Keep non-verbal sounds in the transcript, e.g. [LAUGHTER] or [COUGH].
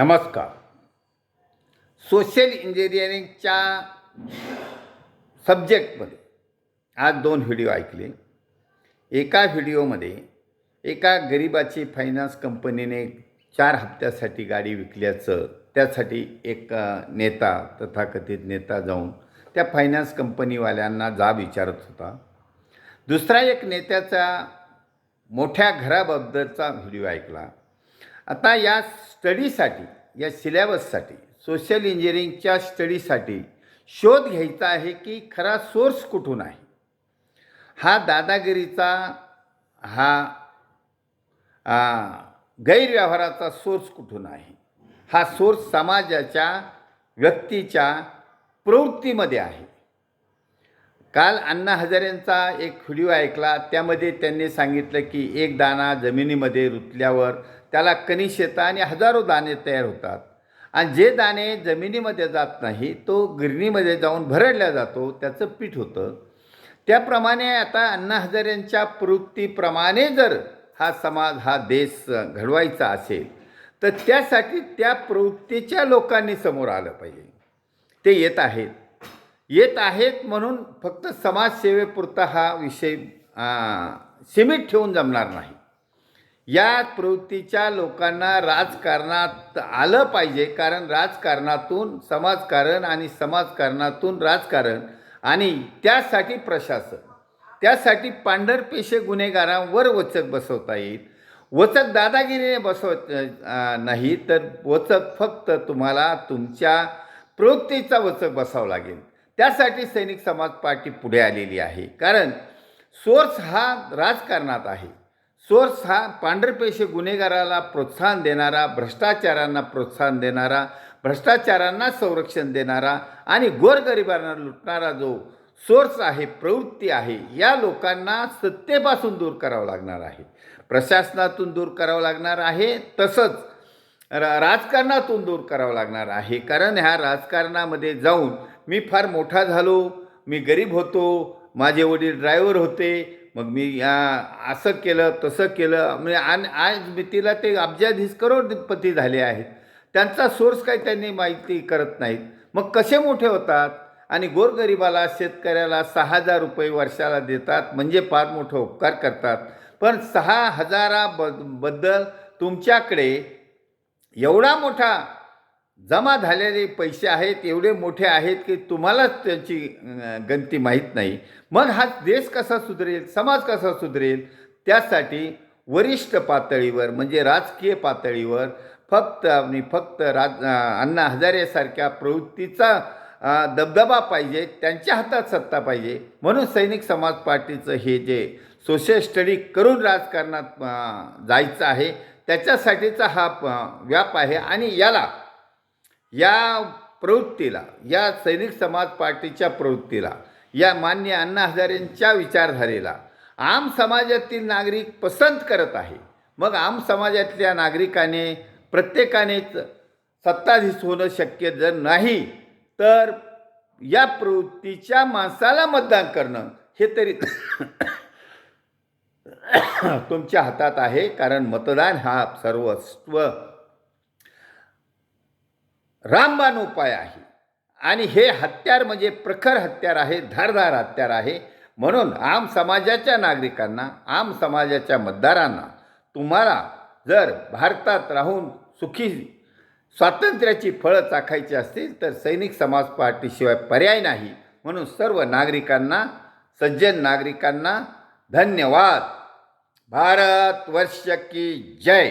नमस्कार. सोशल इंजिनिअरिंगच्या सब्जेक्टमध्ये आज दोन व्हिडिओ ऐकले. एका व्हिडिओमध्ये एका गरिबाची फायनान्स कंपनीने चार हप्त्यासाठी गाडी विकल्याचं त्यासाठी एक नेता तथाकथित नेता जाऊन त्या फायनान्स कंपनीवाल्यांना जाब विचारत होता. दुसरा एक नेत्याचा मोठ्या घराबद्दलचा व्हिडिओ ऐकला. आता या स्टडीसाठी या सिलेबससाठी सोशल इंजिनिअरिंगच्या स्टडीसाठी शोध घ्यायचा आहे की खरा सोर्स कुठून आहे? हा दादागिरीचा हा गैरव्यवहाराचा सोर्स कुठून आहे? हा सोर्स समाजाच्या व्यक्तीच्या प्रवृत्तीमध्ये आहे. काल अण्णा हजारेंचा एक व्हिडिओ ऐकला त्यामध्ये त्यांनी सांगितलं की एक दाणा जमिनीमध्ये रुतल्यावर त्याला कणीस येतं आणि हजारो दाणे तयार होतात. आणि जे दाणे जमिनीमध्ये जात नाही तो गिरणीमध्ये जाऊन भरडला जातो त्याचं पीठ होतं. त्याप्रमाणे आता अण्णा हजारेंच्या प्रवृत्तीप्रमाणे जर हा समाज हा देश घडवायचा असेल तर त्यासाठी त्या प्रवृत्तीच्या लोकांनी समोर आलं पाहिजे. ते येत आहेत. येत आहेत म्हणून फक्त समाजसेवेपुरता हा विषय सीमित ठेवून जमणार नाही. या प्रवृत्तीच्या लोकांना राजकारणात आलं पाहिजे कारण राजकारणातून समाजकारण आणि समाजकारणातून राजकारण आणि त्यासाठी प्रशासन. त्यासाठी पांढरपेशे गुन्हेगारांवर वचक बसवता येईल. वचक दादागिरीने बसवत नाही तर वचक फक्त तुम्हाला तुमच्या प्रवृत्तीचा वचक बसावं लागेल. त्यासाठी सैनिक समाज पार्टी पुढे आलेली आहे. कारण सोर्स हा राजकारणात आहे. सोर्स हा पांढरपेशी गुन्हेगाराला प्रोत्साहन देणारा भ्रष्टाचारांना प्रोत्साहन देणारा भ्रष्टाचारांना संरक्षण देणारा आणि गोरगरिबांना लुटणारा जो सोर्स आहे प्रवृत्ती आहे या लोकांना सत्तेपासून दूर करावं लागणार आहे. प्रशासनातून दूर करावं लागणार आहे तसंच राजकारणातून दूर करावं लागणार आहे. कारण ह्या राजकारणामध्ये जाऊन मी फार मोठा झालो मी गरीब होतो माझे वडील ड्रायव्हर होते मग मी या असं केलं तसं केलं. म्हणजे आणि आज मितीला ते अब्जाधीश करोडपती झाले आहेत. त्यांचा सोर्स काही त्यांनी माहिती करत नाहीत. मग कसे मोठे होतात? आणि गोरगरिबाला शेतकऱ्याला सहा हजार रुपये वर्षाला देतात म्हणजे फार मोठं उपकार करतात. पण सहा हजाराबद्दल तुमच्याकडे एवढा मोठा जमा झालेले पैसे आहेत एवढे मोठे आहेत की तुम्हालाच त्यांची गणती माहीत नाही. मग हा देश कसा सुधरेल समाज कसा सुधरेल? त्यासाठी वरिष्ठ पातळीवर म्हणजे राजकीय पातळीवर फक्त आणि फक्त राज अण्णा हजारेसारख्या प्रवृत्तीचा दबदबा पाहिजे त्यांच्या हातात सत्ता पाहिजे. म्हणून सैनिक समाज पार्टीचं हे जे सोशल स्टडी करून राजकारणात जायचं आहे त्याच्यासाठीचा हा व्याप आहे. आणि याला या प्रवृत्तीला या सैनिक समाज पार्टीच्या प्रवृत्तीला या मान्य अण्णा हजारेंच्या विचारधारेला आम समाजातील नागरिक पसंत करत आहे. मग आम समाजातल्या नागरिकाने प्रत्येकानेच सत्ताधीश होणं शक्य जर नाही तर या प्रवृत्तीच्या माणसाला मतदान करणं हे तरी [COUGHS] तुमच्या हातात आहे कारण मतदान हा सर्वस्व रामबाण उपाय आहे. आणि हे हत्यार म्हणजे प्रखर हत्यार आहे धारधार हत्यार आहे. म्हणून आम समाजाच्या नागरिकांना आम समाजाच्या मतदारांना तुम्हाला जर भारतात राहून सुखी स्वातंत्र्याची फळं चाखायची असतील तर सैनिक समाज पार्टीशिवाय पर्याय नाही. म्हणून सर्व नागरिकांना सज्जन नागरिकांना धन्यवाद. भारत वर्ष की जय.